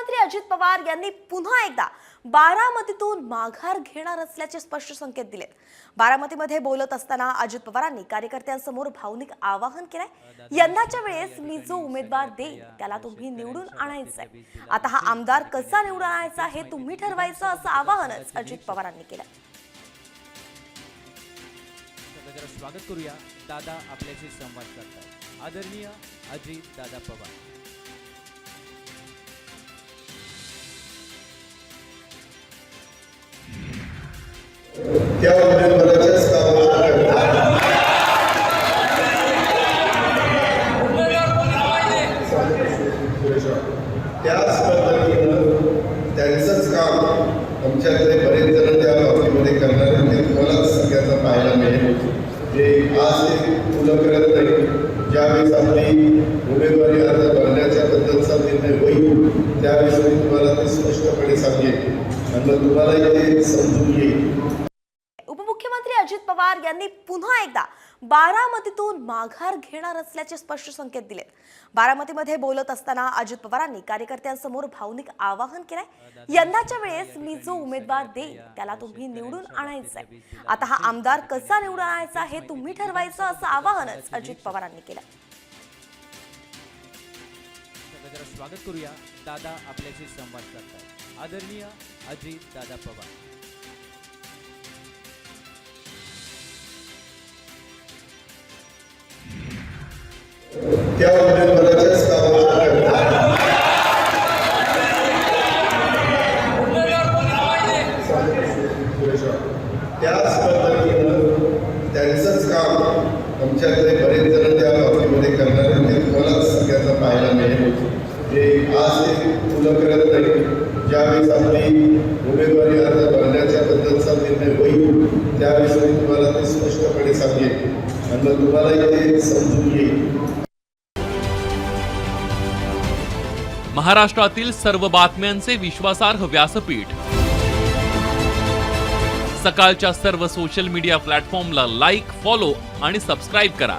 उपमुख्यमंत्री अजित पवार यांनी पुन्हा एकदा बारामतीतून माघार घेणार असल्याचे स्पष्ट संकेत दिलेत. बारामतीमध्ये बोलत असताना अजित पवारांनी कार्यकर्त्यांसमोर भावनिक आवाहन केलंय. यंदाच्या वेळेस मी जो उमेदवार देईल त्याला तुम्ही निवडून आणायचंय. आता हा आमदार कसा निवडून आणायचा हे तुम्ही ठरवायचं असं आवाहनच अजित पवारांनी केलंय. जरा स्वागत करूया. दादा आपल्याशी संवाद करतात आदरणीय अजित दादा पवार. त्याच पद्धतीनं त्यांचंच काम आमच्याकडे बरेच जण त्या बाबतीमध्ये करणार ते तुम्हाला सगळ्यांना पाहायला मिळेल. जे आज ते मुलं करत नाही ज्यावेळेस आपली उमेदवारी अर्ज भरण्याच्या बद्दलचा निर्णय होईल त्यावेळेस मी तुम्हाला ते स्पष्टपणे सांगेन. आणि मग तुम्हाला ते समजून येईल. अजित पवार यांनी पुन्हा एकदा बारामतीतून माघार घेणार असल्याचे स्पष्ट संकेत दिलेत बारामतीमध्ये बोलत असताना अजित पवारांनी कार्यकर्त्यांसमोर भावनिक आवाहन केलंय. यंदाच्या वेळेस मी जो उमेदवार देईन त्याला तुम्ही निवडून आणायचंय. आता हा आमदार कसा निवडून आणायचा हे तुम्ही ठरवायचं असं आवाहनच अजित पवारांनी केलंय जरा स्वागत करूया. दादा आपल्याशी संवाद करतात आदरणीय अजित दादा पवार. जे आज ते फुलं करत नाही. ज्यावेळेस आपली उमेदवारी अर्ज भरण्याच्या बद्दलचा निर्णय होईल त्यावेळेस मी तुम्हाला ते स्पष्टपणे सांगेन. आणि मग तुम्हाला ते समजून येईल महाराष्ट्रातील सर्व बातम्यांचे विश्वासार्ह व्यासपीठ. सकाळच्या सर्व सोशल मीडिया प्लॅटफॉर्मला लाईक फॉलो आणि सबस्क्राईब करा.